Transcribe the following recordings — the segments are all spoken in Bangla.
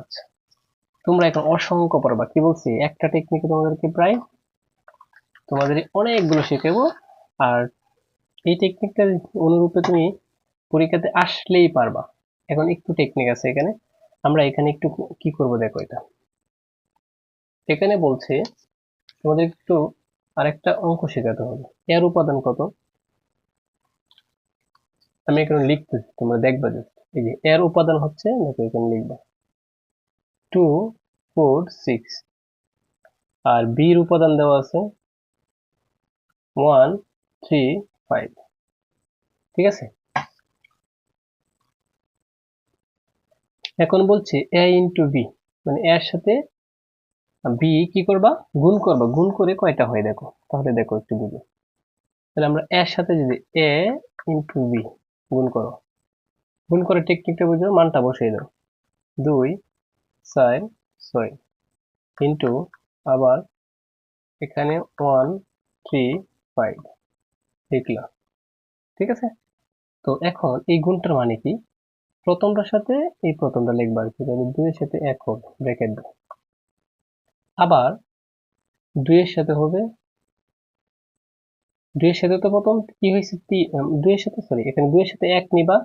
আচ্ছা। তোমরা এখন অসংখ্য পারবা কি বলছি, একটা টেকনিকে তোমাদেরকে প্রায় তোমাদের অনেকগুলো শেখাবো। আর এই টেকনিকটার অনুরূপে তুমি পরীক্ষাতে আসলেই পারবা। এখন একটু টেকনিক আছে এখানে। আমরা এখানে একটু কি করব দেখো এটা। এখানে বলছে, তোমাদের একটু আরেকটা অঙ্ক শেখাতে হবে। এর উপাদান কত? আমি এখানে লিখতেছি, তোমরা দেখবা জাস্ট এই যে এর উপাদান হচ্ছে, দেখো এখানে লিখবা। টু ফোর সিক্স আর বির উপাদান দেওয়া আছে ওয়ান থ্রি ফাইভ ঠিক আছে? এখন বলছে এ ইন্টু বি মানে এর সাথে বি কি করবা? গুণ করবা। গুণ করে কয়টা হয় দেখো? তাহলে দেখো একটু বুঝো। তাহলে আমরা এর সাথে যদি এ ইন্টু বি গুণ করো। গুণ করে টেকনিকটা বুঝো? মানটা বসিয়ে দাও। দুই চার ছয় ইন্টু আবার এখানে ওয়ান, থ্রি, ফাইভ লিখলাম। ঠিক আছে? তো এখন এই গুণটার মানে কি? প্রথমটার সাথে এই প্রথমটা লিখবা আর কি তাহলে দুইয়ের সাথে এক হবে ব্র্যাকেট আবার দুইয়ের সাথে হবে, দুইয়ের সাথে তো প্রথম কি হয়েছে? দুইয়ের সাথে, সরি, এখানে দুইয়ের সাথে এক নিবা,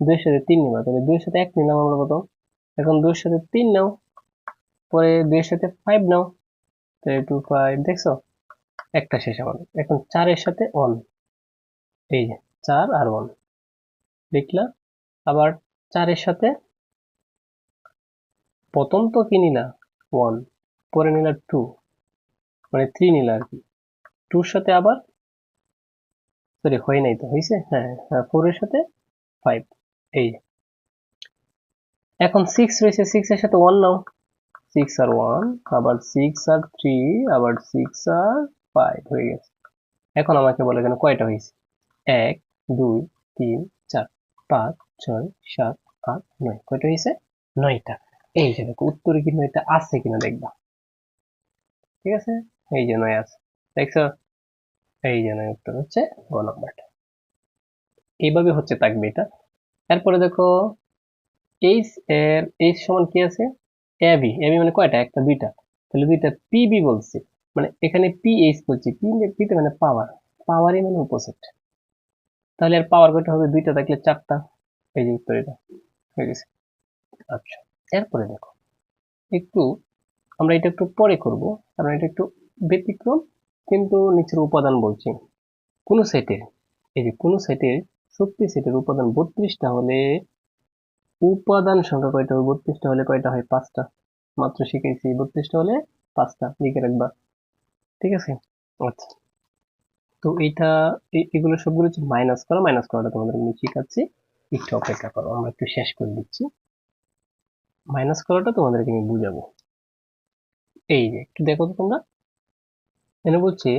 দুইয়ের সাথে তিন নিবা, তাহলে দুইয়ের সাথে এক নিলাম আমরা প্রথম। এখন দুইয়ের সাথে তিন নাও, পরে দুইয়ের সাথে ফাইভ নাও তাহলে টু ফাইভ দেখছ? একটা শেষ আমাদের এখন চারের সাথে ওয়ান এই যে চার আর ওয়ান দেখলা? আবার চারের সাথে প্রথম তো কি নিলা? ওয়ান পরে নিলা টু মানে থ্রি নিলা আর কি। টুর সাথে আবার সরি হয় নাই তো হয়েছে হ্যাঁ হ্যাঁ ফোরের সাথে ফাইভ এই এখন সিক্স রয়েছে সিক্স এর সাথে ওয়ান নাও। সিক্স আর ওয়ান আবার সিক্স আর থ্রি আবার সিক্স আর ফাইভ হয়ে গেছে। এখন আমাকে বলে কেন কয়টা হয়েছে? এক, দুই, তিন, চার, পাঁচ, ছয়, সাত, আট, নয়। কয়টা হয়েছে? নয়টা। এই যে দেখো, উত্তরে কি নয়টা আছে কিনা দেখবা। ঠিক আছে? এই যে নয় আছে। দেখছ? এই যে নয় উত্তর হচ্ছে, গ নাম্বারটা। এইভাবে হচ্ছে থাকবে এটা। এরপরে দেখো এইচ এর এইচ সমান কি আছে? এবি এবি মানে কয়টা? একটা, দুইটা। তাহলে দুইটা পিবি বলছি। মানে এখানে পি এইচ বলছি। পি পিতে মানে পাওয়ার পাওয়ারই মানে অপোজিট তাহলে আর পাওয়ার কয়টা হবে? দুইটা থাকলে চারটা। এই যে উত্তর এটা হয়ে গেছে। আচ্ছা এরপরে দেখো। একটু আমরা এটা একটু পরে করব। কারণ এটা একটু ব্যতিক্রম, কিন্তু নিচের উপাদান বলছি। কোন সেটের এই যে কোন সেটের শক্তি সেটের উপাদান বত্রিশটা হলে উপাদান সংখ্যা কয়টা হবে? বত্রিশটা হলে কয়টা হয়? পাঁচটা। মাত্র শিখেছি। বত্রিশটা হলে পাঁচটা। লিখে রাখবা। ঠিক আছে? আচ্ছা। তো এইটা এগুলো সবগুলো হচ্ছে মাইনাস করা। মাইনাস করাটা তোমাদের আমি শিখাচ্ছি। একটু অপেক্ষা করো। আমরা একটু শেষ করে দিচ্ছি। মাইনাস করাটা তোমাদেরকে আমি বুঝাবো। এই যে, একটু দেখো তো তোমরা। এখানে বলছি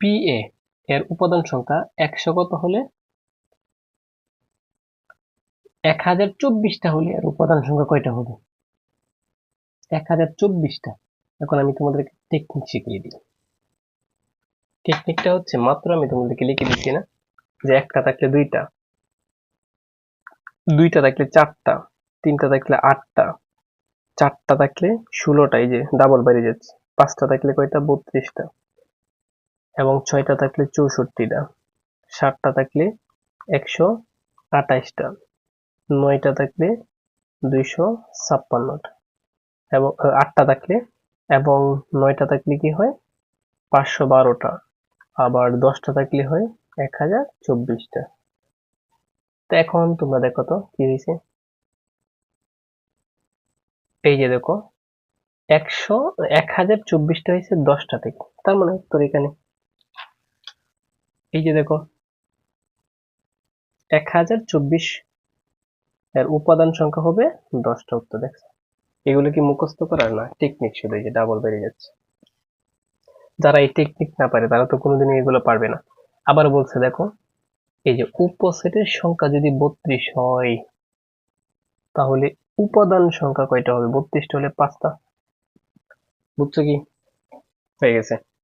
পি এর উপাদান সংখ্যা একশো কত হলে? এক হাজার চব্বিশটা হলে এর উপাদান সংখ্যা কয়টা হবে? এক হাজার চব্বিশটা। এখন আমি তোমাদেরকে টেকনিক শিখিয়ে দিই। টেকনিকটা হচ্ছে, মাত্র আমি তোমাদেরকে লিখে দিচ্ছি না, যে একটা থাকলে দুইটা দুইটা থাকলে চারটা, তিনটা থাকলে আটটা, চারটা থাকলে ষোলোটা, এই যে ডাবল বাইরে যাচ্ছে, পাঁচটা থাকলে কয়টা? বত্রিশটা, এবং ছয়টা থাকলে চৌষট্টিটা, সাতটা থাকলে একশো আঠাইশটা নয়টা থাকলে দুইশো ছাপ্পান্নটা। এবং আটটা থাকলে, এবং নয়টা থাকলে কি হয়? পাঁচশো বারোটা। আবার দশটা থাকলে হয় এক হাজার চব্বিশটা। তো এখন তোমরা দেখো তো, কি হয়েছে? এই যে দেখো, একশো এক হাজার চব্বিশটা হয়েছে দশটা থেকে। তার মানে তোর এখানে। এই যে দেখো এক হাজার চব্বিশ এর উপাদান সংখ্যা হবে দশটা উত্তর, দেখছ? এগুলো কি মুখস্থ করার না? টেকনিক শুধু যে ডাবল বেড়ে যাচ্ছে। যারা এই টেকনিক না পারে, তারা তো কোনোদিন এগুলো পারবে না। আবার বলছে, দেখো, এই যে উপসেটের সংখ্যা যদি বত্রিশ হয়, তাহলে উপাদান সংখ্যা কয়টা হবে? বত্রিশটা হলে পাঁচটা। বুঝছ কি? হয়ে গেছে।